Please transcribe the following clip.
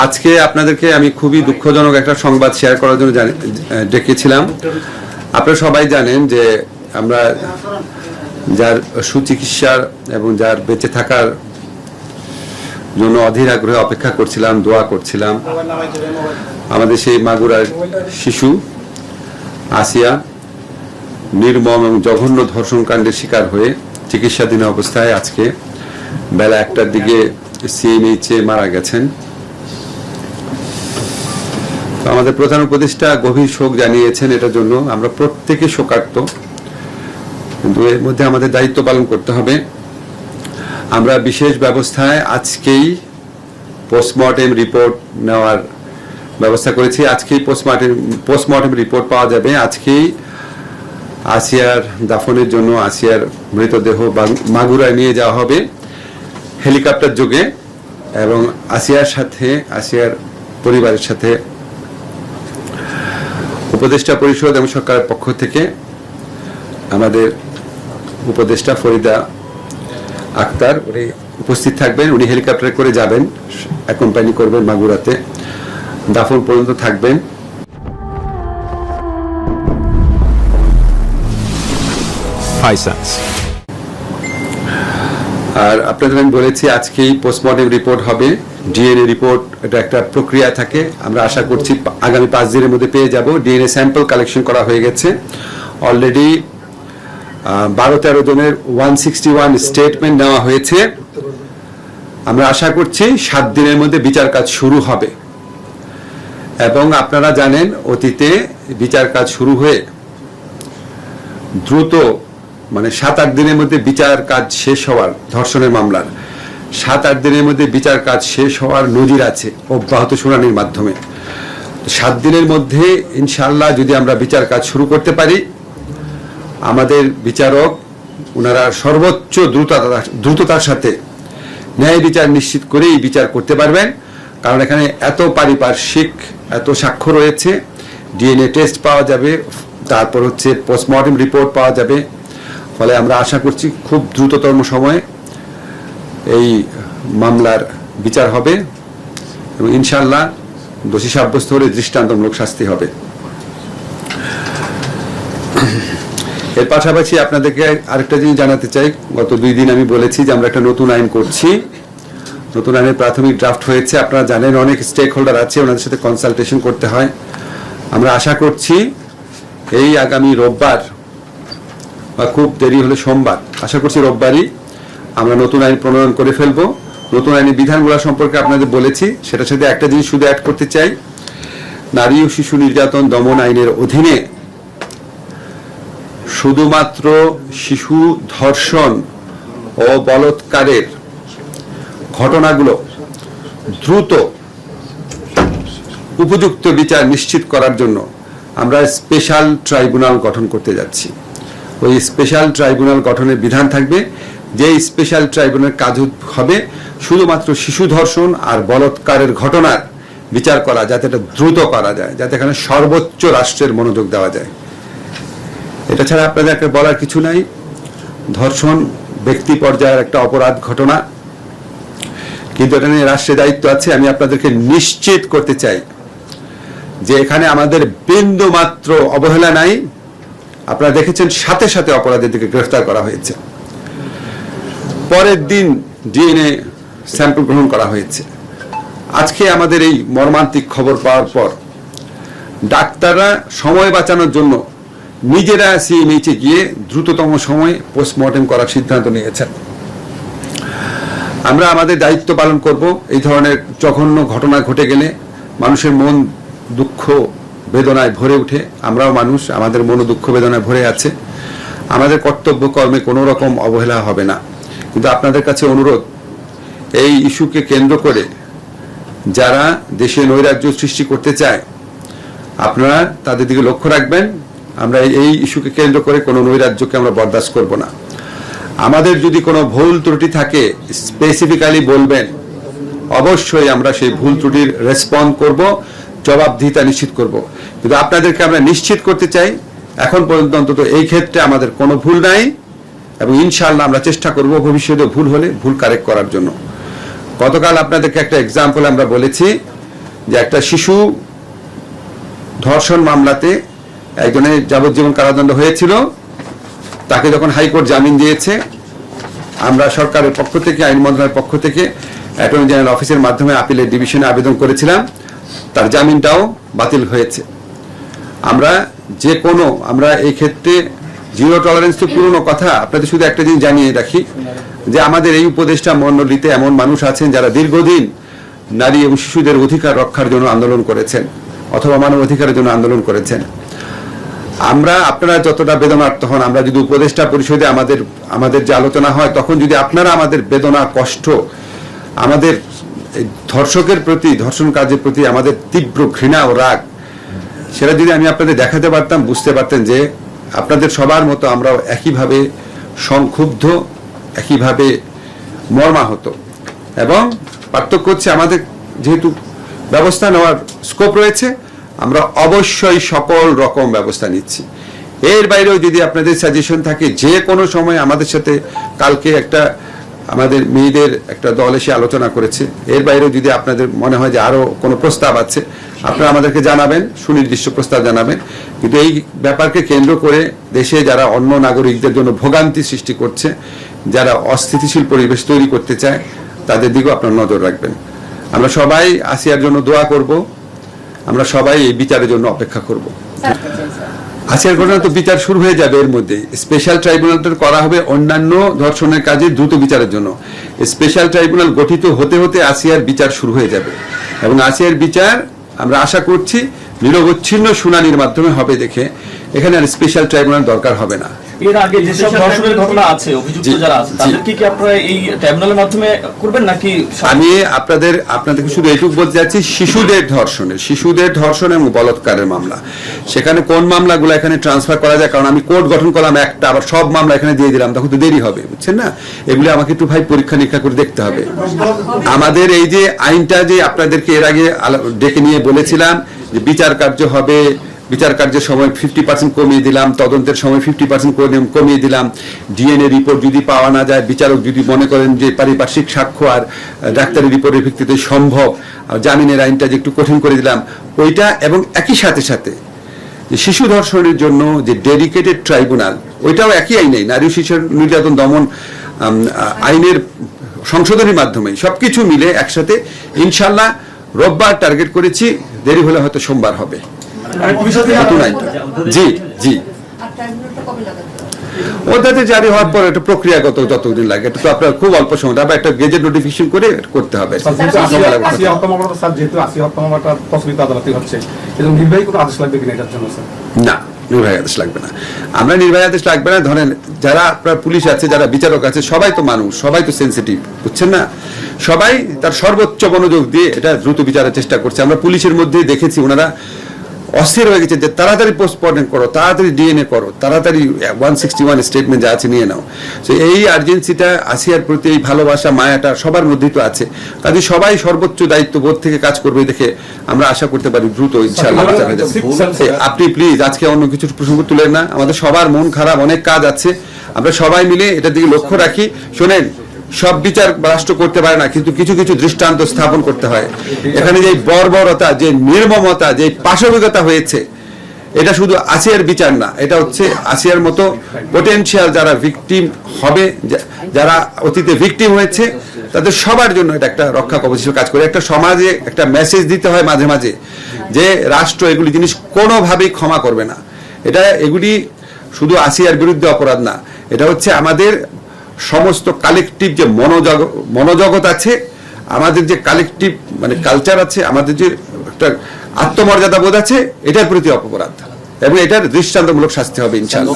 আজকে আপনাদেরকে আমি খুবই দুঃখজনক একটা সংবাদ শেয়ার করার জন্য জানি- ডেকেছিলাম। আপনারা সবাই জানেন যে আমরা যার সুচিকিৎসার এবং যার বেঁচে থাকার জন্য অধীর আগ্রহে অপেক্ষা করছিলাম, দোয়া করছিলাম। আমাদের সেই মাগুরার শিশু, আসিয়া, নির্মম এবং জঘন্য ধর্ষণ কাণ্ডের শিকার হয়ে চিকিৎসাধীন অবস্থায় আজকে বেলা একটার দিকে সিএমএইচে মারা গেছেন। আমাদের প্রধান উপদেষ্টা গভীর শোক জানিয়েছেন এটার জন্য। আমরা প্রত্যেকে শোকার্ত। কিন্তু এর মধ্যে আমাদের দায়িত্ব পালন করতে হবে। আমরা বিশেষ ব্যবস্থায় আজকেই পোস্টমর্টেম রিপোর্ট নেওয়ার ব্যবস্থা করেছি। আজকেই পোস্টমর্টেম পোস্টমর্টেম রিপোর্ট পাওয়া যাবে। আজকেই আসিয়ার দাফনের জন্য আসিয়ার মৃতদেহ মাগুরায় নিয়ে যাওয়া হবে হেলিকপ্টার যোগে এবং আসিয়ার সাথে, আসিয়ার পরিবারের সাথে উপদেষ্টা পরিষদ এবং সরকারের পক্ষ থেকে আমাদের উপদেষ্টা ফরিদা আক্তার, উনি উপস্থিত থাকবেন, উনি হেলিকপ্টারে করে যাবেন, অ্যাকম্পানি করবেন মাগুরাতে দাফন পর্যন্ত থাকবেন Hisense. আর আপনাদের আমি বলেছি, আজকেই পোস্টমর্টেম রিপোর্ট হবে। ডিএনএ রিপোর্ট এটা একটা প্রক্রিয়া থাকে। আমরা আশা করছি আগামী পাঁচ দিনের মধ্যে পেয়ে যাব। ডিএনএ স্যাম্পল কালেকশন করা হয়ে গেছে। অলরেডি বারো তেরো জনের ওয়ান সিক্সটি ওয়ান স্টেটমেন্ট নেওয়া হয়েছে। আমরা আশা করছি সাত দিনের মধ্যে বিচার কাজ শুরু হবে। এবং আপনারা জানেন, অতীতে বিচার কাজ শুরু হয়ে দ্রুত মানে সাত আট দিনের মধ্যে বিচার কাজ শেষ হওয়ার, ধর্ষণের মামলার। সাত আট দিনের মধ্যে বিচার কাজ শেষ হওয়ার নজির আছে অব্যাহত শুনানির মাধ্যমে। সাত দিনের মধ্যে ইনশাল্লাহ যদি আমরা বিচার কাজ শুরু করতে পারি, আমাদের বিচারক ওনারা সর্বোচ্চ দ্রুততা, দ্রুততার সাথে ন্যায় বিচার নিশ্চিত করেই বিচার করতে পারবেন। কারণ এখানে এত পারিপার্শ্বিক, এত সাক্ষ্য রয়েছে, ডিএনএ টেস্ট পাওয়া যাবে, তারপর হচ্ছে পোস্টমর্টেম রিপোর্ট পাওয়া যাবে ফলে আমরা আশা করছি খুব দ্রুততম সময়ে এই মামলার বিচার হবে এবং ইনশাল্লাহ দোষী সাব্যস্ত হলে দৃষ্টান্তমূলক শাস্তি হবে। এর পাশাপাশি আপনাদেরকে আরেকটা জিনিস জানাতে চাই। গত দুই দিন আমি বলেছি যে আমরা একটা নতুন আইন করছি। নতুন আইনের প্রাথমিক ড্রাফট হয়েছে। আপনারা জানেন অনেক স্টেক হোল্ডার আছে, ওনাদের সাথে কনসালটেশন করতে হয়। আমরা আশা করছি এই আগামী রোববার বা খুব দেরি হলে সোমবার। আশা করছি রোববারই আমরা নতুন আইন প্রণয়ন করে ফেলব। নতুন আইনের বিধানগুলো সম্পর্কে আপনাদের বলেছি। সেটার সাথে একটা জিনিস শুধু অ্যাড করতে চাই। নারী ও শিশু নির্যাতন দমন আইনের অধীনে শুধুমাত্র শিশু ধর্ষণ ও বলৎকারের ঘটনাগুলো দ্রুত উপযুক্ত বিচার নিশ্চিত করার জন্য আমরা স্পেশাল ট্রাইব্যুনাল গঠন করতে যাচ্ছি। ওই স্পেশাল ট্রাইব্যুনাল গঠনের বিধান থাকবে। যে স্পেশাল ট্রাইব্যুনাল কাজ হবে শুধুমাত্র শিশু ধর্ষণ আর বলৎকারের ঘটনার বিচার করা, যাতে এটা দ্রুত করা যায়, যাতে এখানে সর্বোচ্চ রাষ্ট্রের মনোযোগ দেওয়া যায়। এটা ছাড়া আপনাদেরকে বলার কিছু নাই। ধর্ষণ ব্যক্তি পর্যায়ের একটা অপরাধ ঘটনা। কিন্তু এটা নিয়ে রাষ্ট্রের দায়িত্ব আছে। আমি আপনাদেরকে নিশ্চিত করতে চাই যে এখানে আমাদের বিন্দু মাত্র অবহেলা নাই। আপনারা দেখেছেন সাথে সাথে অপরাধীদেরকে গ্রেফতার করা হয়েছে। পরের দিন ডিএনএ স্যাম্পল গ্রহণ করা হয়েছে। আজকে আমাদের এই মর্মান্তিক খবর পাওয়ার পর ডাক্তাররা সময় বাঁচানোর জন্য নিজেরা সিএমএইচে গিয়ে দ্রুততম সময়ে পোস্টমর্টেম করার সিদ্ধান্ত নিয়েছেন। আমরা আমাদের দায়িত্ব পালন করব। এই ধরনের জঘন্য ঘটনা ঘটে গেলে মানুষের মন দুঃখ বেদনায় ভরে ওঠে আমরাও মানুষ, আমাদের মন দুঃখ বেদনায় ভরে আছে। আমাদের কর্তব্য কর্মে কোনো রকম অবহেলা হবে না। কিন্তু আপনাদের কাছে অনুরোধ, এই ইস্যুকে কেন্দ্র করে যারা দেশে নৈরাজ্য সৃষ্টি করতে চায়, আপনারা তাদের দিকে লক্ষ্য রাখবেন। আমরা এই ইস্যুকে কেন্দ্র করে কোনো নৈরাজ্যকে আমরা বরদাস্ত করব না। আমাদের যদি কোনো ভুল ত্রুটি থাকে স্পেসিফিক্যালি বলবেন, অবশ্যই আমরা সেই ভুল ত্রুটির রেসপন্ড করব। জবাবদিহিতা নিশ্চিত করব। কিন্তু আপনাদেরকে আমরা নিশ্চিত করতে চাই, এখন পর্যন্ত অন্তত এই ক্ষেত্রে আমাদের কোনো ভুল নাই এবং ইনশাআল্লাহ আমরা চেষ্টা করব ভবিষ্যতে ভুল হলে ভুল কারেক্ট করার জন্য। গতকাল আপনাদেরকে একটা এক্সাম্পল আমরা বলেছি যে একটা শিশু ধর্ষণ মামলাতে একজনের যাবজ্জীবন কারাদণ্ড হয়েছিল, তাকে যখন হাইকোর্ট জামিন দিয়েছে, আমরা সরকারের পক্ষ থেকে, আইন মন্ত্রণালয়ের পক্ষ থেকে, অ্যাটর্নি জেনারেল অফিসের মাধ্যমে আপিলের ডিভিশনে আবেদন করেছিলাম। তার জামিনটাও বাতিল হয়েছে। আমরা যে কোনো, আমরা এই ক্ষেত্রে জিরো টলারেন্স তো পুরনো কথা, আপনাদের শুধু একটা জিনিস জানিয়ে রাখি, যে আমাদের এই উপদেষ্টা মণ্ডলীতে এমন মানুষ আছেন যারা দীর্ঘদিন নারী এবং শিশুদের অধিকার রক্ষার জন্য আন্দোলন করেছেন, অথবা মানব অধিকারের জন্য আন্দোলন করেছেন। আমরা আপনারা যতটা বেদনার্থ হন, আমরা যদি উপদেষ্টা পরিষদে আমাদের আমাদের যে আলোচনা হয়, তখন যদি আপনারা আমাদের বেদনা, কষ্ট, আমাদের ধর্ষকের প্রতি, ধর্ষণ কাজের প্রতি আমাদের তীব্র ঘৃণা ও রাগ, সেটা যদি আমি আপনাদের দেখাতে পারতাম, বুঝতে পারতেন যে আপনাদের সবার মতো আমরাও একইভাবে সংক্ষুব্ধ, একইভাবে মর্মাহত। এবং পার্থক্য হচ্ছে আমাদের যেহেতু ব্যবস্থা নেওয়ার স্কোপ রয়েছে, আমরা অবশ্যই সকল রকম ব্যবস্থা নিচ্ছি। এর বাইরেও যদি আপনাদের সাজেশন থাকে, যে কোনো সময় আমাদের সাথে কালকে একটা আমাদের মেয়েদের একটা দল এসে আলোচনা করেছে। এর বাইরেও যদি আপনাদের মনে হয় যে আরও কোনো প্রস্তাব আছে, আপনারা আমাদেরকে জানাবেন, সুনির্দিষ্ট প্রস্তাব জানাবেন। কিন্তু এই ব্যাপারকে কেন্দ্র করে দেশে যারা অন্য নাগরিকদের জন্য ভোগান্তি সৃষ্টি করছে, যারা অস্থিতিশীল পরিবেশ তৈরি করতে চায়, তাদের দিকেও আপনার নজর রাখবেন। আমরা সবাই আসিয়ার জন্য দোয়া করব। আমরা সবাই এই বিচারের জন্য অপেক্ষা করব। আসিয়ার ঘটনা তো বিচার শুরু হয়ে যাবে এর মধ্যে। স্পেশাল ট্রাইব্যুনালটা করা হবে অন্যান্য ধর্ষণের কাজে দ্রুত বিচারের জন্য। স্পেশাল ট্রাইব্যুনাল গঠিত হতে হতে আসিয়ার বিচার শুরু হয়ে যাবে। এবং আসিয়ার বিচার আমরা আশা করছি নিরবচ্ছিন্ন শুনানির মাধ্যমে হবে দেখে। এখানে আর স্পেশাল ট্রাইব্যুনাল দরকার হবে না। এর আগে যেসব ধর্ষণের ঘটনা আছে অভিযুক্ত যারা আছে তাদেরকে কি আপনারা এই ট্রাইব্যুনালের মাধ্যমে করবেন নাকি আমি আপনাদের আপনাদেরকে শুধু এটুকু বলতে যাচ্ছি শিশুদের ধর্ষণের শিশুদের ধর্ষণ এবং বলৎকারের মামলা। সেখানে কোন মামলাগুলো এখানে ট্রান্সফার করা যায়? কারণ আমি কোর্ট গঠন করলাম একটা আবার সব মামলা এখানে দিয়ে দিলাম তখন তো দেরি হবে বুঝছেন না? এগুলি আমাকে একটু ভাই পরীক্ষা নিরীক্ষা করে দেখতে হবে। আমাদের এই যে আইনটা যে আপনাদেরকে এর আগে ডেকে নিয়ে বলেছিলাম যে বিচার কার্য হবে বিচার কার্যের সময় ফিফটি পার্সেন্ট কমিয়ে দিলাম তদন্তের সময় ফিফটি পার্সেন্ট কমিয়ে দিলাম। ডিএনএ রিপোর্ট যদি পাওয়া না যায় বিচারক যদি মনে করেন যে পারিপার্শ্বিক সাক্ষ্য আর আহ, ডাক্তারি রিপোর্টের ভিত্তিতে সম্ভব জামিনের আইনটা যে একটু কঠিন করে দিলাম ওইটা এবং একই সাথে সাথে শিশু ধর্ষণের জন্য যে ডেডিকেটেড ট্রাইব্যুনাল ওইটাও একই আইনেই নারী শিশু নির্যাতন দমন আইনের সংশোধনের মাধ্যমে সবকিছু মিলে একসাথে ইনশাল্লাহ রোববার টার্গেট করেছি দেরি হলে হয়তো সোমবার হবে। নতুন আইনটা জি। জি জারি হওয়ার পর একটা প্রক্রিয়াগত যতদিন লাগে এটা তো আপনার খুব অল্প সময় আবার একটা গেজেট নোটিফিকেশন করে করতে হবে। না নির্বাহী আদেশ লাগবে না। আমরা নির্বাহী আদেশ লাগবে না ধরেন যারা আপনার পুলিশ আছে যারা বিচারক আছে সবাই তো মানুষ সবাই তো সেন্সিটিভ বুঝছেন না? সবাই তার সর্বোচ্চ মনোযোগ দিয়ে এটা দ্রুত বিচারের চেষ্টা করছে। আমরা পুলিশের মধ্যে দেখেছি ওনারা অস্থির হয়ে গেছে যে তাড়াতাড়ি পোস্টমর্টম করো তাড়াতাড়ি ডিএনএ করো তাড়াতাড়ি ওয়ান সিক্সটি ওয়ান স্টেটমেন্ট যা আছে নিয়ে নাও। তো এই আর্জেন্সিটা আসিয়ার প্রতি এই ভালোবাসা মায়াটা সবার মধ্যেই তো আছে। কাজে সবাই সর্বোচ্চ দায়িত্ববোধ থেকে কাজ করবে দেখে আমরা আশা করতে পারি দ্রুত ইনশাআল্লাহ। এই, আপনি প্লিজ আজকে অন্য কিছু প্রসঙ্গ তুলেন না। আমাদের সবার মন খারাপ অনেক কাজ আছে। আমরা সবাই মিলে এটার দিকে লক্ষ্য রাখি। শোনেন সব বিচার রাষ্ট্র করতে পারে না, কিন্তু কিছু কিছু দৃষ্টান্ত স্থাপন করতে হয়। এখানে যে বর্বরতা, যে নির্মমতা, যে পাশবিকতা হয়েছে, এটা শুধু আসিয়ার বিচার না, এটা হচ্ছে আসিয়ার মতো পোটেনশিয়াল যারা ভিকটিম হবে যারা অতীতে ভিকটিম হয়েছে, তাদের সবার জন্য এটা একটা রক্ষা কবচ কাজ করে। একটা সমাজে একটা মেসেজ দিতে হয় মাঝে মাঝে, যে রাষ্ট্র এগুলি জিনিস কোনোভাবেই ক্ষমা করবে না। এটা, এগুলি শুধু আসিয়ার বিরুদ্ধে অপরাধ না, এটা হচ্ছে আমাদের সমস্ত কালেকটিভ যে মনোজগ মনোজগৎ আছে, আমাদের যে কালেকটিভ মানে কালচার আছে, আমাদের যে একটা আত্মমর্যাদা বোধ আছে, এটার প্রতি অপরাধ। এবং এটার দৃষ্টান্তমূলক শাস্তি হবে, ইনশাআল্লাহ।